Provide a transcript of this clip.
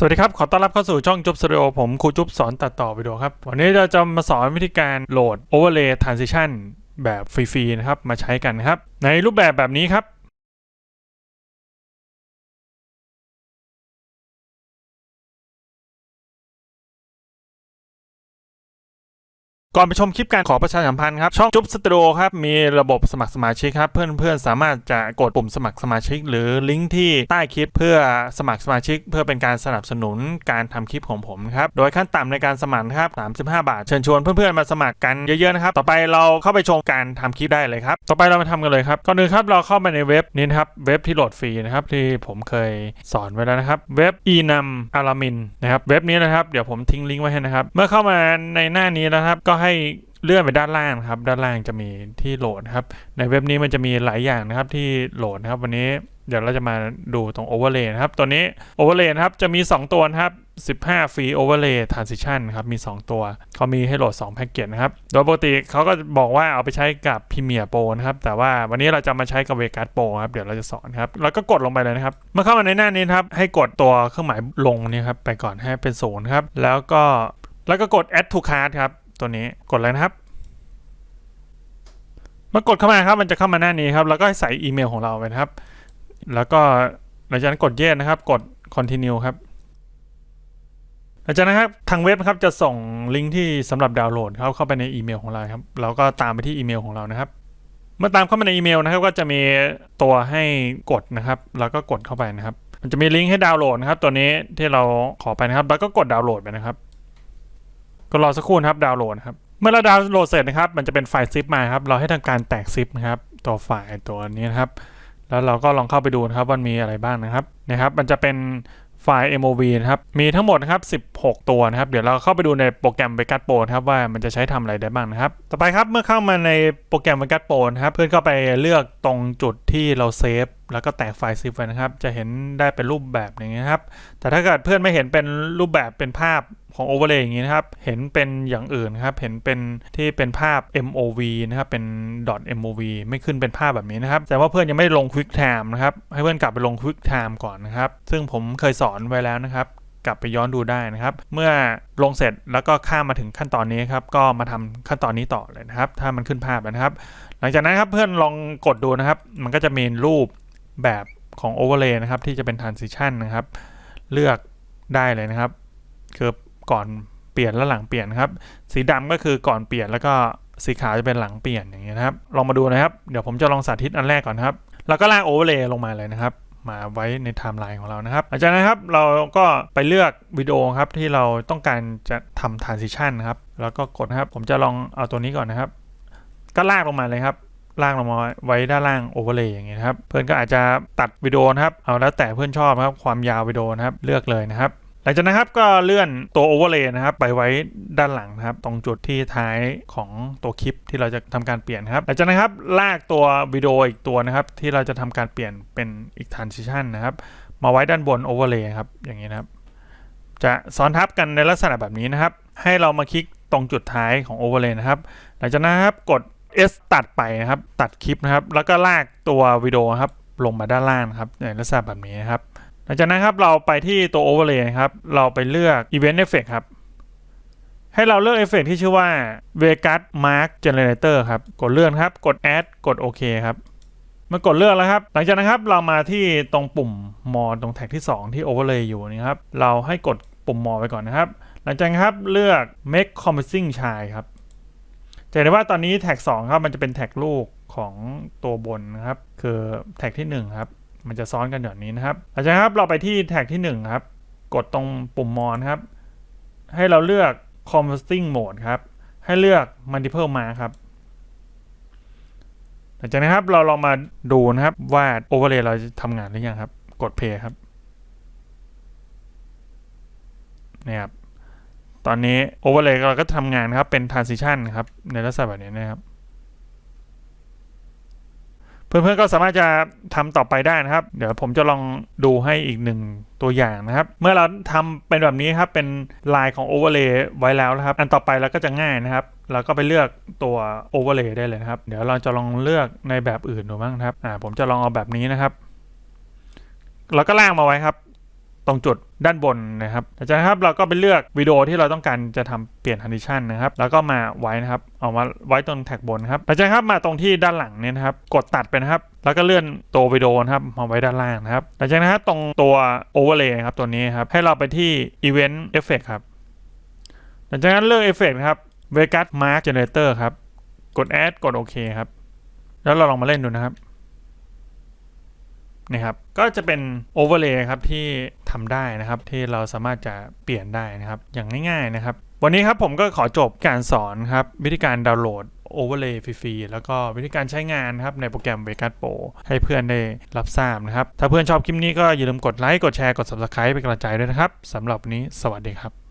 สวัสดีครับ ขอต้อนรับเข้าสู่ช่องจุ๊บสตูดิโอผมครูจุ๊บสอนตัดต่อวิดีโอครับ วันนี้เราจะมาสอนวิธีการโหลด Overlay Transition แบบฟรีๆนะครับ มาใช้กันครับ ในรูปแบบแบบนี้ครับ ก่อนไปชมคลิปการขอประชาสัมพันธ์ครับช่องจุ๊บสตูดิโอครับมีระบบสมัครสมาชิกครับเพื่อนๆสามารถจะกดปุ่มสมัครสมาชิก หรือลิงก์ที่ใต้คลิปเพื่อสมัครสมาชิก เพื่อเป็นการสนับสนุนการทำคลิปของผมครับโดยขั้นต่ำในการสมัครครับ35 บาท เชิญชวนเพื่อนๆมาสมัครกันเยอะๆนะครับต่อไปเราเข้าไปชมการทำคลิปได้เลยครับต่อไปเรามาทำกันเลยครับก่อนอื่นครับเราเข้ามาในเว็บนี้นะครับเว็บที่โหลดฟรีนะครับที่ผมเคยสอนไว้แล้วนะครับเว็บ enam alamin นะครับเว็บนี้นะครับเดี๋ยวผมทิ้งลิงก์ไว้ให้นะครับเมื่อเข้ามาในหน้านี้นะครับก็ให้เลื่อนไปด้านล่างครับ ด้านล่างจะมีที่โหลดครับ ในเว็บนี้มันจะมีหลายอย่างนะครับที่โหลดนะครับ วันนี้เดี๋ยวเราจะมาดูตรง Overlay นะครับ ตัวนี้ Overlay นะครับ จะมี 2 ตัวนะครับ 15ฟรี Overlay Transition ครับ มี 2 ตัว เขามีให้โหลด 2 แพ็กเกจนะครับ โดยปกติเขาก็บอกว่าเอาไปใช้กับ Premiere Pro นะครับ แต่ว่าวันนี้เราจะมาใช้กับ Vegas Pro ครับ เดี๋ยวเราจะสอนครับ แล้วก็กดลงไปเลยนะครับ เมื่อเข้ามาในหน้านี้ครับ ให้กดตัวเครื่องหมายลงนี่ครับ ไปก่อนให้เป็นศูนย์ครับ แล้วก็ แล้วก็กด add to cart ครับ ตัวนี้กดเลยนะครับเมื่อกดเข้ามาครับ มันจะเข้ามาหน้านี้ครับ แล้วก็ใส่อีเมลของเราไปนะครับ แล้วก็หลังจากนั้นกด yes นะครับ กด continue ครับหลังจากนั้นครับทางเว็บครับจะส่งลิงก์ที่สำหรับดาวน์โหลดเข้าเข้าไปในอีเมลของเราครับเราก็ตามไปที่อีเมลของเรานะครับ เมื่อตามเข้ามาในอีเมลนะครับ ก็จะมีตัวให้กดนะครับ แล้วก็กดเข้าไปนะครับ มันจะมีลิงก์ให้ดาวน์โหลดนะครับ ตัวนี้ที่เราขอไปนะครับ แล้วก็กดดาวน์โหลดไปนะครับ ก็รอสักครู่ครับดาวน์โหลดครับ เมื่อเราดาวน์โหลดเสร็จนะครับ มันจะเป็นไฟล์ซิปมาครับ เราให้ทำการแตกซิปนะครับ ตัวไฟล์ตัวนี้นะครับ แล้วเราก็ลองเข้าไปดูนะครับว่ามีอะไรบ้างนะครับ นะครับ มันจะเป็นไฟล์ MOV นะครับ มีทั้งหมดนะครับ 16 ตัวนะครับ เดี๋ยวเราเข้าไปดูในโปรแกรม Vegas Pro นะครับว่ามันจะใช้ทำอะไรได้บ้างนะครับ ต่อไปครับ เมื่อเข้ามาในโปรแกรม Vegas Pro นะครับ เพื่อนก็ไปเลือกตรงจุดที่เราเซฟ แล้วก็แตกไฟล์ซิปไว้นะครับ จะเห็นได้เป็นรูปแบบอย่างนี้ครับ แต่ถ้าเกิดเพื่อนไม่เห็นเป็นรูปแบบเป็นภาพของ overlay อย่างนี้นะครับ เห็นเป็นอย่างอื่นครับ เห็นเป็นที่เป็นภาพ MOV นะครับ เป็น .mov ไม่ขึ้นเป็นภาพแบบนี้นะครับ แต่ว่าเพื่อนยังไม่ลง quick time นะครับ ให้เพื่อนกลับไปลง quick time ก่อนนะครับ ซึ่งผมเคยสอนไว้แล้วนะครับกลับไปย้อนดูได้นะครับ เมื่อลงเสร็จแล้วก็ข้ามมาถึงขั้นตอนนี้ครับ ก็มาทำขั้นตอนนี้ต่อเลยนะครับ ถ้ามันขึ้นภาพนะครับ หลังจากนั้นครับเพื่อนลองกดดูนะครับ มันก็จะมีรูป แบบของ overlay นะครับ ที่จะเป็น transition นะครับ เลือกได้เลยนะครับ คือก่อนเปลี่ยนและหลังเปลี่ยนนครับ สีดำก็คือก่อนเปลี่ยนแล้วก็สีขาวจะเป็นหลังเปลี่ยนอย่างเงี้ยนะครับ ลองมาดูนะครับ เดี๋ยวผมจะลองสาธิตอันแรกก่อนนครับ แล้วก็ลากโอเวอร์เลย์ลงมาเลยนะครับ มาไว้ในไทม์ไลน์ของเรานะครับหลังจากนั้นครับเราก็ไปเลือกวิดีโอครับที่เราต้องการจะทำ transition นะครับ แล้วก็กดนะครับ ผมจะลองเอาตัวนี้ก่อนนะครับ ก็ลากลงมาเลยครับ ล่ากลงมาไว้ด้านล่างโอเวอร์เลย์อย่างเงี้ยครับเพื่อนก็อาจจะตัดวิดีโอนะครับเอาแล้วแต่เพื่อนชอบครับความยาววิดีโอนะครับเลือกเลยนะครับหลังจากนั้นครับก็เลื่อนตัวโอเวอร์เลย์นะครับไปไว้ด้านหลังนะครับ ตรงจุดที่ท้ายของตัวคลิปที่เราจะทำการเปลี่ยนครับหลังจากนั้นครับลากตัววิดีโออีกตัวนะครับ ที่เราจะทำการเปลี่ยนเป็นอีก transition นะครับ มาไว้ด้านบนโอเวอร์เลย์ครับอย่างนี้นะครับจะซ้อนทับกันในลักษณะแบบนี้นะครับ ให้เรามาคลิกตรงจุดท้ายของโอเวอร์เลย์นะครับ หลังจากนั้นครับกด S ตัดไปนะครับ ตัดคลิปนะครับ แล้วก็ลากตัววิดีโอครับ ลงมาด้านล่างครับในลักษณะแบบนี้นะครับ หลังจากนั้นครับเราไปที่ตัว Overlay นะครับ เราไปเลือก Event Effect ครับ ให้เราเลือกเอฟเฟกที่ชื่อว่า Vegas Mark Generator ครับ กดเลื่อนครับ กด Add กดโอเคครับเมื่อกดเลือกแล้วครับ หลังจากนั้นครับเรามาที่ตรงปุ่มมอตรงแท็กที่ 2 ที่ Overlay อยู่นี่ครับ เราให้กดปุ่มมอไปก่อนนะครับ หลังจากนั้นครับเลือก Make Composing Child ครับ จะเห็นได้ว่าตอนนี้แท็ก2ครับมันจะเป็นแท็กลูกของตัวบนนะครับ คือแท็กที่ 1 ครับ มันจะซ้อนกันแบบนี้นะครับหลังจากนั้นครับเราไปที่แท็กที่1ครับกดตรงปุ่มมอนครับ ให้เราเลือก Composting Mode ครับ ให้เลือก Multiple Mark ครับหลังจากนั้นครับเราลองมาดูนะครับว่า Overlay เราจะทำงานหรือยังครับ กด Play ครับนี่ครับ ตอนนี้ Overlay เลยเราก็ทำงานครับ เป็น Transition ครับ ในลักษณะแบบนี้นะครับ เพื่อนๆก็สามารถจะทำต่อไปได้นะครับ เดี๋ยวผมจะลองดูให้อีกหนึ่งตัวอย่างนะครับ เมื่อเราทำเป็นแบบนี้ครับ เป็นลายของ Overlay ไว้แล้วนะครับ อันต่อไปเราก็จะง่ายนะครับเราก็ไปเลือกตัว Overlay ได้เลยนะครับ เดี๋ยวเราจะลองเลือกในแบบอื่นดูบ้างครับ อ่า ผมจะลองเอาแบบนี้นะครับ เราก็ล่างมาไว้ครับ ตรงจุดด้านบนนะครับหลังจากนั้นครับเราก็ไปเลือกวิดีโอที่เราต้องการจะทำเปลี่ยน condition นะครับ แล้วก็มาไว้นะครับ เอามาไว้ตรงแท็กบนครับหลังจากนั้นครับมาตรงที่ด้านหลังเนี่ยนะครับ กดตัดไปนะครับ แล้วก็เลื่อนตัววิดีโอนะครับมาไว้ด้านล่างนะครับหลังจากนั้นครับตรงตัว overlay ครับตัวนี้ครับ ให้เราไปที่ event effect ครับหลังจากนั้นเลือก effect นะครับ Vegas Mark Generator ครับ กด add กดโอเคครับ แล้วเราลองมาเล่นดูนะครับนี่ครับ ก็จะเป็น overlay ครับที่ ทำได้นะครับ ที่เราสามารถจะเปลี่ยนได้นะครับ อย่างง่าย ๆนะครับ วันนี้ครับผมก็ขอจบการสอนครับวิธีการดาวน์โหลด overlay ฟรีๆ แล้วก็วิธีการใช้งานครับในโปรแกรม Vegas Pro ให้เพื่อนได้รับทราบนะครับ ถ้าเพื่อนชอบคลิปนี้ก็อย่าลืมกดไลค์ กดแชร์ กด subscribe เป็นกำลังใจด้วยนะครับสำหรับวันนี้สวัสดีครับ